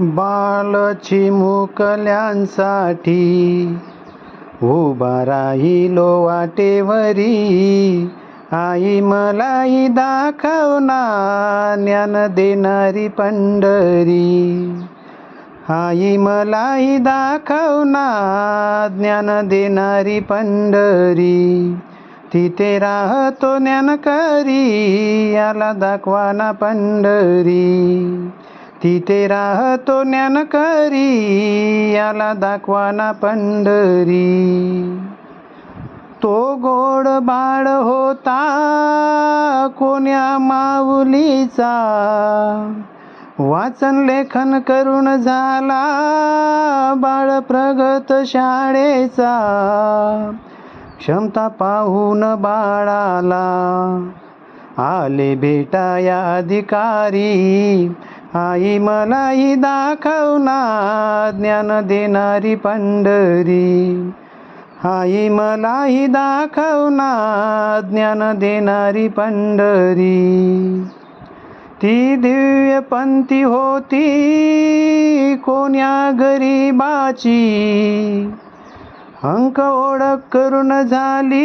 बालची मुकल्यांसाठी. उभा राहिलो वाटेवरी. आई मलाही दाखवना ज्ञान देणारी पंढरी. आई मलाही दाखवना ज्ञान देणारी पंढरी. तिथे राहतो ज्ञान करी याला दाखवाना पंढरी. तिथे राहतो ज्ञान करी याला दाखवाना पंढरी. तो गोड बाळ होता कोण्या माऊलीचा. वाचन लेखन करून झाला बाळ प्रगत शाळेचा. क्षमता पाहून बाळाला आले भेटाया अधिकारी. आई मलाही दाखवना ज्ञान देणारी पंढरी. आई मलाही दाखवना ज्ञान देणारी पंढरी. ती दिव्य पंथी होती कोण्या गरीबाची? अंक ओळख करून झाली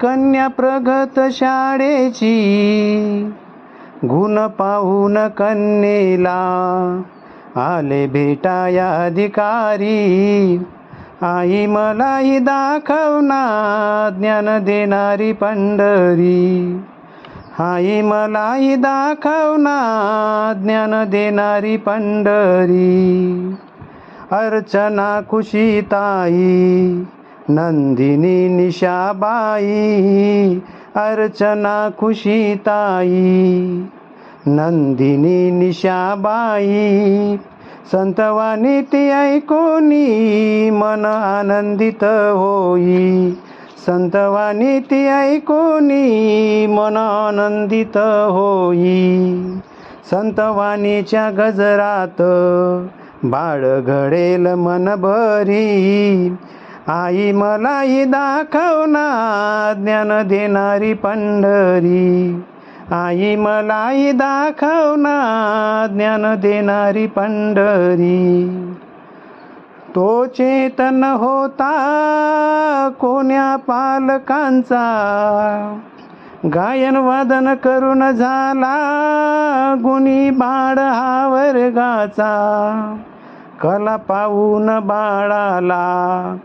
कन्या प्रगत शाळेची. गुण पाहून कन्येला आले भेटाया अधिकारी. आई मलाही दाखवना ज्ञान देणारी पंढरी. आई मलाही दाखवना ज्ञान देणारी पंढरी. अर्चना कुशिताई नंदिनी निशाबाई. अर्चना खुशीताई नंदिनी निशाबाई संतवाणी ती ऐकोनी मन आनंदित होई संतवाणी ती ऐकोनी मन आनंदित होई संतवाणीच्या गजरात बाळ घडेल मन भरी आई मलाही दाखवना ज्ञान देणारी पंढरी. आई मलाही दाखवना ज्ञान देणारी पंढरी. तो चेतन होता कोण्या पालकांचा. गायन वादन करून झाला गुणी बाळ हा वर्गाचा. कला पाहून बाळाला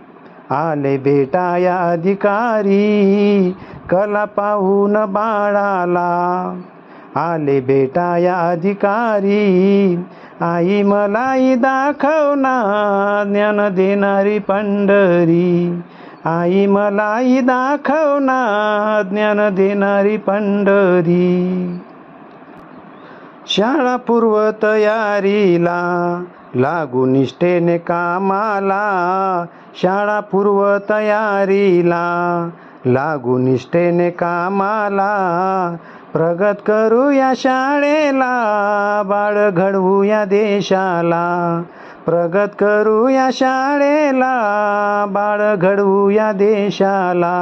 आले भेटाया अधिकारी कला पाहून बाळाला. आले भेटाया अधिकारी आई मलाही दाखवना ज्ञान देणारी पंढरी. आई मलाही दाखवना ज्ञान देणारी पंढरी. शाळा पूर्व तयारीला लागू निष्ठेने कामाला शाळा पूर्व तयारीला. लागू निष्ठेने कामाला प्रगत करूया शाळेला बाळ घडवूया देशाला. प्रगत करूया शाळेला बाळ घडवूया देशाला.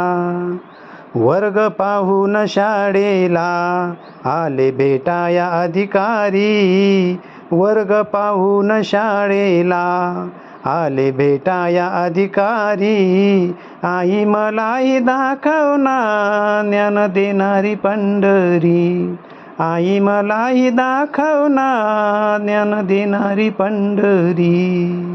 वर्ग पाहून शाळेला आले भेटाया अधिकारी. वर्ग पाहून शाळेला आले भेटाया अधिकारी. आई मलाही दाखवना ज्ञान देणारी पंढरी. आई मलाही दाखवना ज्ञान देणारी पंढरी.